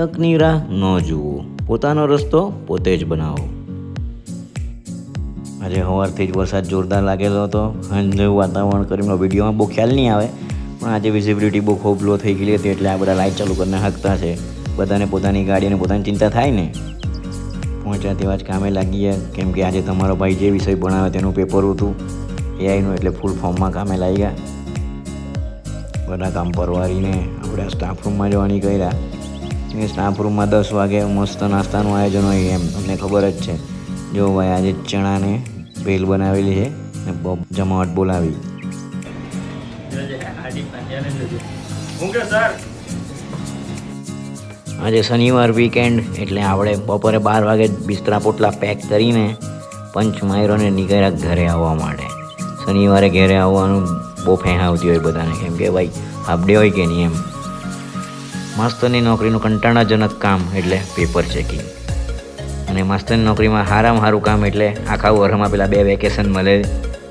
તકની રાહ ન જુઓ. પોતાનો રસ્તો પોતે જ બનાવો. આજે સવારથી જ વરસાદ જોરદાર લાગેલો હતો. જેવું વાતાવરણ કરીને વિડીયોમાં બહુ ખ્યાલ નહીં આવે. પણ આજે વિઝિબિલિટી બહુ ખૂબ લો થઈ ગયેલી હતી એટલે આ બધા લાઇટ ચાલુ કરીને હકતા છે. બધાને પોતાની ગાડી અને પોતાની ચિંતા થાય ને? પહોંચ્યા તેવા જ કામે લાગી ગયા કેમ કે આજે તમારો ભાઈ જે વિષય ભણાવે તેનું પેપર હતું. એઆઈનું એટલે ફૂલ ફોર્મમાં કામે લાગી ગયા બધા કામ પરવારીને આપણે સ્ટાફ રૂમમાં જવાની કર્યા. એ સ્ટાફ રૂમમાં દસ વાગે મસ્ત નાસ્તાનું આયોજન હોય એમ. તમને ખબર જ છે. જો ભાઈ આજે ચણાને ભેલ બનાવેલી છે ને જમાવટ બોલાવી. આજે શનિવાર વીકેન્ડ એટલે આપણે બપોરે બાર વાગે બિસ્તરા પોટલા પેક કરીને પંચ માયરોને નીકળ્યા ઘરે આવવા માટે શનિવારે ઘરે આવવાનું બહુ ફેંહાવતી હોય બધાને. કેમ કે ભાઈ હાફ ડે હોય કે નહીં એમ. માસ્તરની નોકરીનું કંટાળાજનક કામ એટલે પેપર ચેકિંગ અને માસ્તરની નોકરીમાં હારામાં સારું કામ એટલે આખા વર્ષમાં પેલા બે વેકેશન મળે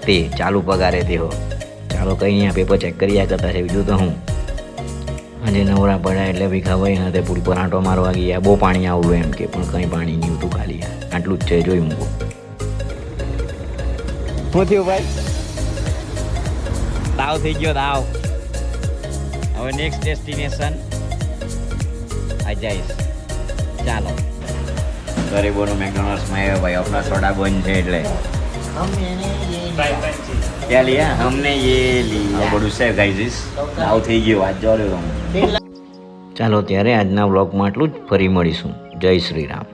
તે ચાલુ પગારે તે હો ચાલો કંઈ નહીં પેપર ચેક કર્યા કરતા છે, બીજું તો હું. આજે નવરા પડ્યા એટલે ભીખાભાઈ હાથે પૂરી પર આંટો મારવા ગયા. બહુ પાણી આવડું એમ કે પણ કંઈ પાણી નહીં હતું ખાલી. આટલું જ છે, જોઈ મૂકો. શું થયું ભાઈ? તાવ થઈ ગયો તાવ હવે નેક્સ્ટ ડેસ્ટિનેશન આ જઈશ ચાલો ગરીબોનું મેકડોનલ્ડ્સમાં આવ્યો ભાઈ આપણા સોડા બંધ છે એટલે ક્યાં लिया हमने ये लिया બધું છે ગાઈઝીસ તાવ થઈ ગયો આજ જો ચાલો ત્યારે આજના વ્લોગમાં આટલું જ ફરી મળીશું જય શ્રી રામ